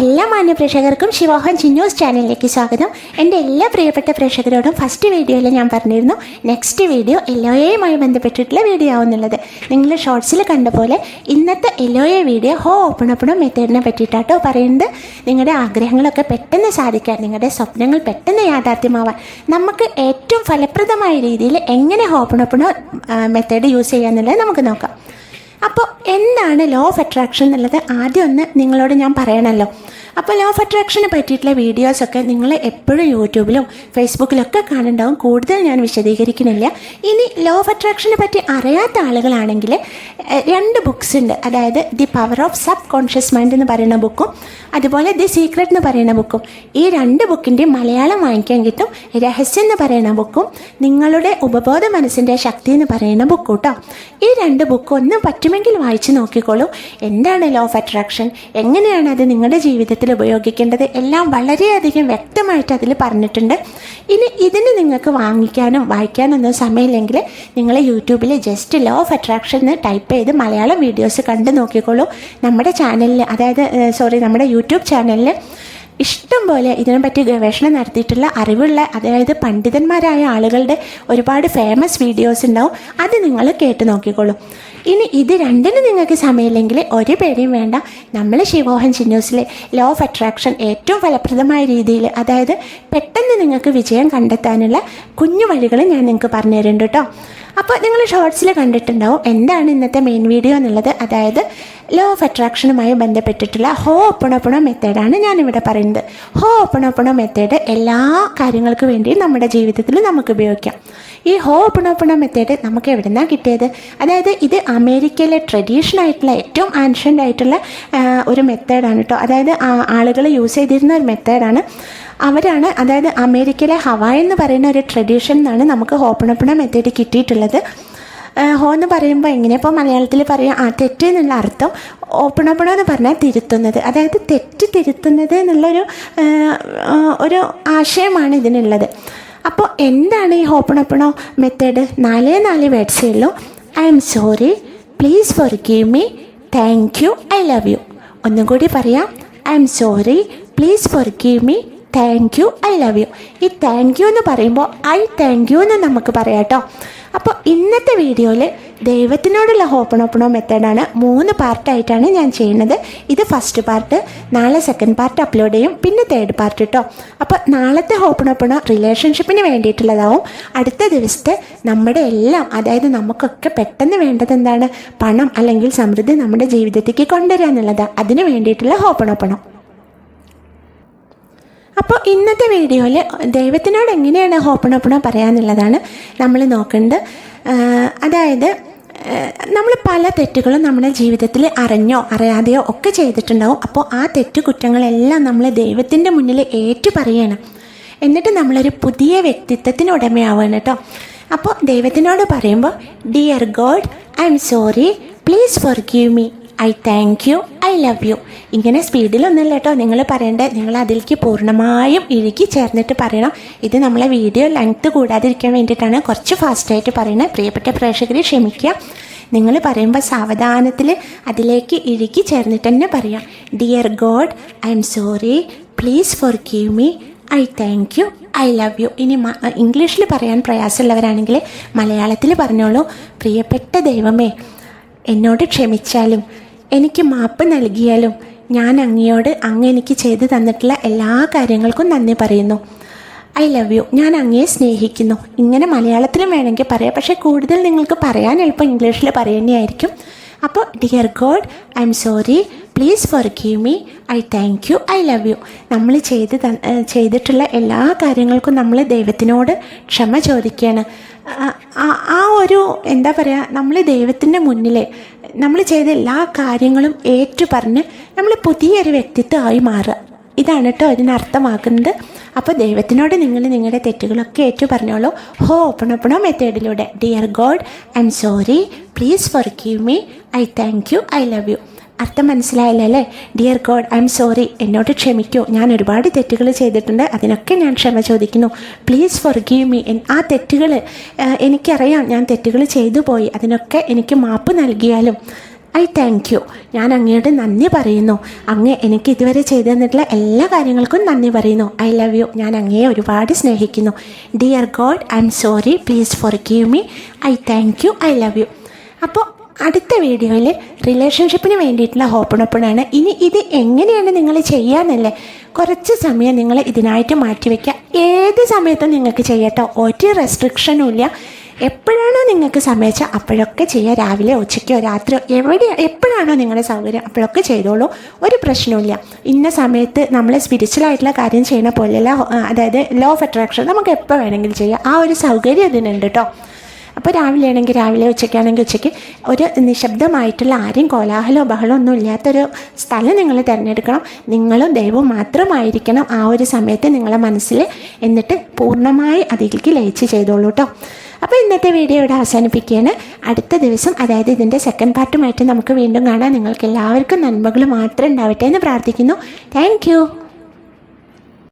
എല്ലാ മാന്യ പ്രേക്ഷകർക്കും ശിവോഹൻ ചിന്നൂസ് ചാനലിലേക്ക് സ്വാഗതം. എന്റെ എല്ലാ പ്രിയപ്പെട്ട പ്രേക്ഷകരോടും ഫസ്റ്റ് വീഡിയോയിൽ ഞാൻ പറഞ്ഞിരുന്നു നെക്സ്റ്റ് വീഡിയോ എല്ലോയുമായി ബന്ധപ്പെട്ടിട്ടുള്ള വീഡിയോ ആവുന്നുള്ളത്. നിങ്ങൾ ഷോർട്സിൽ കണ്ട പോലെ ഇന്നത്തെ എൽ എ വീഡിയോ ഹോ ഓപ്പൺ ഓപ്പണും മെത്തേഡിനെ പറ്റിയിട്ടാട്ടോ പറയുന്നത്. നിങ്ങളുടെ ആഗ്രഹങ്ങളൊക്കെ പെട്ടെന്ന് സാധിക്കാൻ നിങ്ങളുടെ സ്വപ്നങ്ങൾ പെട്ടെന്ന് യാഥാർത്ഥ്യമാവാൻ നമുക്ക് ഏറ്റവും ഫലപ്രദമായ രീതിയിൽ എങ്ങനെ ഓപ്പൺ ഓപ്പണോ മെത്തേഡ് യൂസ് ചെയ്യാന്നുള്ളത് നമുക്ക് നോക്കാം. അപ്പോൾ എന്താണ് ലോ ഓഫ് അട്രാക്ഷൻ എന്നുള്ളത്? ആദ്യം ഒന്ന് നിങ്ങളോട് ഞാൻ പറയണമല്ലോ അപ്പോൾ ലോ ഓഫ് അട്രാക്ഷനെ പറ്റിയിട്ടുള്ള വീഡിയോസൊക്കെ നിങ്ങൾ എപ്പോഴും യൂട്യൂബിലും ഫേസ്ബുക്കിലൊക്കെ കാണുന്നുണ്ടാവും. കൂടുതൽ ഞാൻ വിശദീകരിക്കുന്നില്ല. ഇനി ലോ ഓഫ് അട്രാക്ഷനെ പറ്റി അറിയാത്ത ആളുകളാണെങ്കിൽ രണ്ട് ബുക്സ് ഉണ്ട്. അതായത് the power of subconscious mind എന്ന് പറയുന്ന ബുക്കും അതുപോലെ ദി സീക്രട്ട് എന്ന് പറയുന്ന ബുക്കും. ഈ രണ്ട് ബുക്കിന്റെ മലയാളം വാങ്ങിക്കാൻ കിട്ടും. രഹസ്യം എന്ന് പറയുന്ന ബുക്കും നിങ്ങളുടെ ഉപബോധ മനസ്സിന്റെ ശക്തി എന്ന് പറയുന്ന ബുക്ക് കേട്ടോ. ഈ രണ്ട് ബുക്കും ഒന്നും പറ്റുമെങ്കിൽ വായിച്ചു നോക്കിക്കോളൂ. എന്താണ് ലോ ഓഫ് അട്രാക്ഷൻ എങ്ങനെയാണ് അത് നിങ്ങളുടെ ജീവിതത്തിൽ ഉപയോഗിക്കേണ്ടത് എല്ലാം വളരെയധികം വ്യക്തമായിട്ട് അതിൽ പറഞ്ഞിട്ടുണ്ട്. ഇനി ഇതിന് നിങ്ങൾക്ക് വാങ്ങിക്കാനും വായിക്കാനൊന്നും സമയമില്ലെങ്കിൽ നിങ്ങൾ യൂട്യൂബിൽ ജസ്റ്റ് ലോ ഓഫ് അട്രാക്ഷൻ എന്ന് ടൈപ്പ് ചെയ്ത് മലയാളം വീഡിയോസ് കണ്ടു നോക്കിക്കോളൂ. നമ്മുടെ ചാനലിൽ അതായത് സോറി നമ്മുടെ യൂട്യൂബ് ചാനലിൽ ഇഷ്ടം പോലെ ഇതിനെപ്പറ്റി ഗവേഷണം നടത്തിയിട്ടുള്ള അറിവുള്ള അതായത് പണ്ഡിതന്മാരായ ആളുകളുടെ ഒരുപാട് ഫേമസ് വീഡിയോസ് ഉണ്ടാവും. അത് നിങ്ങൾ കേട്ട് നോക്കിക്കോളൂ. ഇനി ഇത് രണ്ടിനും നിങ്ങൾക്ക് സമയമില്ലെങ്കിൽ ഒരു പേടിയും വേണ്ട. നമ്മൾ ശിവോഹൻ ചിന്നൂസിലെ ലോ ഓഫ് അട്രാക്ഷൻ ഏറ്റവും ഫലപ്രദമായ രീതിയിൽ അതായത് പെട്ടെന്ന് നിങ്ങൾക്ക് വിജയം കണ്ടെത്താനുള്ള കുഞ്ഞു വഴികൾ ഞാൻ നിങ്ങൾക്ക് പറഞ്ഞു തരുന്നുണ്ട് കേട്ടോ അപ്പോൾ നിങ്ങൾ ഷോർട്സിൽ കണ്ടിട്ടുണ്ടാവും എന്താണ് ഇന്നത്തെ മെയിൻ വീഡിയോ എന്നുള്ളത്. അതായത് ലോ ഓഫ് അട്രാക്ഷനുമായി ബന്ധപ്പെട്ടിട്ടുള്ള ഹോ ഒപ്പണൊപ്പണോ മെത്തേഡാണ് ഞാനിവിടെ പറയുന്നത്. ഹോ ഒപ്പണൊപ്പണോ മെത്തേഡ് എല്ലാ കാര്യങ്ങൾക്കും വേണ്ടിയും നമ്മുടെ ജീവിതത്തിൽ നമുക്ക് ഉപയോഗിക്കാം. ഈ ഹോ ഒപ്പണൊപ്പണോ മെത്തേഡ് നമുക്ക് എവിടെ നിന്നാണ് കിട്ടിയത്? അതായത് ഇത് അമേരിക്കയിലെ ട്രഡീഷണൽ ആയിട്ടുള്ള ഏറ്റവും ആൻഷ്യന്റ് ആയിട്ടുള്ള ഒരു മെത്തേഡാണ് കേട്ടോ അതായത് ആളുകൾ യൂസ് ചെയ്തിരുന്ന ഒരു മെത്തേഡാണ് അവരാണ് അതായത് അമേരിക്കയിലെ ഹവായ് എന്ന് പറയുന്ന ഒരു ട്രഡീഷൻ എന്നാണ് നമുക്ക് ഹോപ്പണപ്പണ മെത്തേഡ് കിട്ടിയിട്ടുള്ളത്. ഹോ എന്ന് പറയുമ്പോൾ എങ്ങനെ ഇപ്പോൾ മലയാളത്തിൽ പറയാം ആ തെറ്റ് എന്നുള്ള അർത്ഥം ഓപ്പണപ്പണ എന്ന് പറഞ്ഞാൽ തിരുത്തുന്നത്. അതായത് തെറ്റ് തിരുത്തുന്നത് എന്നുള്ളൊരു ഒരു ആശയമാണ് ഇതിനുള്ളത്. അപ്പോൾ എന്താണ് ഈ ഹോപ്പണപ്പണോ മെത്തേഡ് നാലേ നാല് വേർഡ്സേ ഉള്ളൂ. I'm sorry please forgive me thank you I love you ഒന്നും കൂടി പറയാം. I'm sorry please forgive me thank you I love you ഈ താങ്ക് യു എന്ന് പറയുമ്പോൾ ഐ താങ്ക് യു എന്ന് നമുക്ക് പറയാം കേട്ടോ അപ്പോൾ ഇന്നത്തെ വീഡിയോയിൽ ദൈവത്തിനോടുള്ള ഹോപ്പണോപ്പണോ മെത്തേഡാണ് മൂന്ന് പാർട്ടായിട്ടാണ് ഞാൻ ചെയ്യുന്നത്. ഇത് ഫസ്റ്റ് പാർട്ട് നാളെ സെക്കൻഡ് പാർട്ട് അപ്ലോഡ് ചെയ്യും. പിന്നെ തേർഡ് പാർട്ട് കേട്ടോ അപ്പോൾ നാളത്തെ ഹോപ്പണോപ്പണോ റിലേഷൻഷിപ്പിന് വേണ്ടിയിട്ടുള്ളതാവും. അടുത്ത ദിവസത്തെ നമ്മുടെ എല്ലാം അതായത് നമുക്കൊക്കെ പെട്ടെന്ന് വേണ്ടത് എന്താണ്? പണം അല്ലെങ്കിൽ സമൃദ്ധി നമ്മുടെ ജീവിതത്തേക്ക് കൊണ്ടുവരിക എന്നുള്ളതാണ്. അതിന് വേണ്ടിയിട്ടുള്ള ഹോപ്പണോപ്പണം അപ്പോൾ ഇന്നത്തെ വീഡിയോയിൽ ദൈവത്തിനോട് എങ്ങനെയാണ് ഹോപ്പണോപ്പണോ പറയാന്നുള്ളതാണ് നമ്മൾ നോക്കേണ്ടത്. അതായത് നമ്മൾ പല തെറ്റുകളും നമ്മുടെ ജീവിതത്തിൽ അറിഞ്ഞോ അറിയാതെയോ ഒക്കെ ചെയ്തിട്ടുണ്ടാവും. അപ്പോൾ ആ തെറ്റു കുറ്റങ്ങളെല്ലാം നമ്മൾ ദൈവത്തിന്റെ മുന്നിൽ ഏറ്റു പറയണം എന്നിട്ട് നമ്മളൊരു പുതിയ വ്യക്തിത്വത്തിന് ഉടമയാവണം കേട്ടോ. അപ്പോൾ ദൈവത്തിനോട് പറയുമ്പോൾ dear God I'm sorry please forgive me I thank you I love you ഇങ്ങനെ സ്പീഡിലൊന്നുമില്ല കേട്ടോ. നിങ്ങൾ പറയേണ്ടത് നിങ്ങൾ അതിലേക്ക് പൂർണമായും ഇഴുകി ചേർന്നിട്ട് പറയണം. ഇത് നമ്മളെ വീഡിയോ ലെങ്ത്ത് കൂടാതിരിക്കാൻ വേണ്ടിയിട്ടാണ് കുറച്ച് ഫാസ്റ്റായിട്ട് പറയുന്നത്. പ്രിയപ്പെട്ട പ്രേക്ഷകരെ ക്ഷമിക്കുക. നിങ്ങൾ പറയുമ്പോൾ സാവധാനത്തിൽ അതിലേക്ക് ഇഴുകി ചേർന്നിട്ട് തന്നെ പറയാം. Dear God I'm sorry please forgive me I thank you I love you ഇനി ഇംഗ്ലീഷിൽ പറയാൻ പ്രയാസമുള്ളവരാണെങ്കിൽ മലയാളത്തിൽ പറഞ്ഞോളൂ. പ്രിയപ്പെട്ട ദൈവമേ എന്നോട് ക്ഷമിച്ചാലും എനിക്ക് മാപ്പ് നൽകിയാലും ഞാൻ അങ്ങയോട് അങ്ങ് എനിക്ക് ചെയ്തു തന്നിട്ടുള്ള എല്ലാ കാര്യങ്ങൾക്കും നന്ദി പറയുന്നു. ഐ ലവ് യു ഞാൻ അങ്ങയെ സ്നേഹിക്കുന്നു. ഇങ്ങനെ മലയാളത്തിലും വേണമെങ്കിൽ പറയാം. പക്ഷേ കൂടുതൽ നിങ്ങൾക്ക് പറയാൻ എളുപ്പം ഇംഗ്ലീഷിൽ പറയുന്നതായിരിക്കും അപ്പോൾ dear God I'm sorry please forgive me I thank you I love you നമ്മൾ ചെയ്ത് ചെയ്തിട്ടുള്ള എല്ലാ കാര്യങ്ങൾക്കും നമ്മൾ ദൈവത്തിനോട് ക്ഷമ ചോദിക്കുകയാണ്. ആ ഒരു എന്താ പറയുക നമ്മൾ ദൈവത്തിന്റെ മുന്നിൽ നമ്മൾ ചെയ്ത എല്ലാ കാര്യങ്ങളും ഏറ്റു പറഞ്ഞ് നമ്മൾ പുതിയൊരു വ്യക്തിത്വമായി മാറുക. ഇതാണ് കേട്ടോ ഇതിനർത്ഥമാക്കുന്നത്. അപ്പോൾ ദൈവത്തിനോട് നിങ്ങൾ നിങ്ങളുടെ തെറ്റുകളൊക്കെ ഏറ്റു പറഞ്ഞോളൂ. ഹോ ഓപ്പണപ്പണോ മെത്തേഡിലൂടെ dear God I'm sorry please forgive me I thank you I love you അർത്ഥം മനസ്സിലായില്ല അല്ലേ? Dear God I M sorry എന്നോട് ക്ഷമിക്കൂ. ഞാൻ ഒരുപാട് തെറ്റുകൾ ചെയ്തിട്ടുണ്ട്. അതിനൊക്കെ ഞാൻ ക്ഷമ ചോദിക്കുന്നു. പ്ലീസ് ഫോർ ഗീവ് മീ ആ തെറ്റുകൾ എനിക്കറിയാം. ഞാൻ തെറ്റുകൾ ചെയ്തു പോയി. അതിനൊക്കെ എനിക്ക് മാപ്പ് നൽകിയാലും. ഐ താങ്ക് യു ഞാൻ അങ്ങയോട് നന്ദി പറയുന്നു. അങ്ങ് എനിക്ക് ഇതുവരെ ചെയ്തു തന്നിട്ടുള്ള എല്ലാ കാര്യങ്ങൾക്കും നന്ദി പറയുന്നു. I love you. ഞാൻ അങ്ങയെ ഒരുപാട് സ്നേഹിക്കുന്നു. Dear God I'm sorry please forgive me I thank you I love you. അപ്പോൾ അടുത്ത വീഡിയോയിൽ റിലേഷൻഷിപ്പിന് വേണ്ടിയിട്ടുള്ള ഹോപ്പണപ്പണാണ് ഇനി ഇത് എങ്ങനെയാണ് നിങ്ങൾ ചെയ്യാന്നല്ലേ? കുറച്ച് സമയം നിങ്ങൾ ഇതിനായിട്ട് മാറ്റിവെക്കുക ഏത് സമയത്തും നിങ്ങൾക്ക് ചെയ്യട്ടോ? ഒരു റെസ്ട്രിക്ഷനും ഇല്ല. എപ്പോഴാണോ നിങ്ങൾക്ക് സമയച്ചാൽ അപ്പോഴൊക്കെ ചെയ്യുക രാവിലെ ഉച്ചയ്ക്കോ രാത്രിയോ എവിടെ എപ്പോഴാണോ നിങ്ങളുടെ സൗകര്യം അപ്പോഴൊക്കെ ചെയ്തോളൂ. ഒരു പ്രശ്നമില്ല ഇന്ന സമയത്ത് നമ്മൾ സ്പിരിച്വലായിട്ടുള്ള കാര്യം ചെയ്യണ പോലെയല്ല അതായത് ലോ ഓഫ് അട്രാക്ഷൻ നമുക്ക് എപ്പോൾ വേണമെങ്കിലും ചെയ്യാം. ആ ഒരു സൗകര്യം ഇതിനുണ്ട് കേട്ടോ അപ്പോൾ രാവിലെ ആണെങ്കിൽ രാവിലെ ഉച്ചയ്ക്കാണെങ്കിൽ ഉച്ചയ്ക്ക് ഒരു നിശബ്ദമായിട്ടുള്ള ആരും കോലാഹലോ ബഹളോ ഒന്നും ഇല്ലാത്തൊരു സ്ഥലം നിങ്ങൾ തിരഞ്ഞെടുക്കണം. നിങ്ങളും ദൈവവും മാത്രമായിരിക്കണം ആ ഒരു സമയത്ത് നിങ്ങളെ മനസ്സിൽ എന്നിട്ട് പൂർണമായി അതിലേക്ക് ലയിച്ച് ചെയ്തോളൂ കേട്ടോ അപ്പോൾ ഇന്നത്തെ വീഡിയോ ഇവിടെ അവസാനിപ്പിക്കുകയാണ്. അടുത്ത ദിവസം അതായത് ഇതിന്റെ സെക്കൻഡ് പാർട്ടുമായിട്ട് നമുക്ക് വീണ്ടും കാണാം. നിങ്ങൾക്ക് എല്ലാവർക്കും നന്മകൾ മാത്രം ഉണ്ടാവട്ടെ എന്ന് പ്രാർത്ഥിക്കുന്നു. താങ്ക്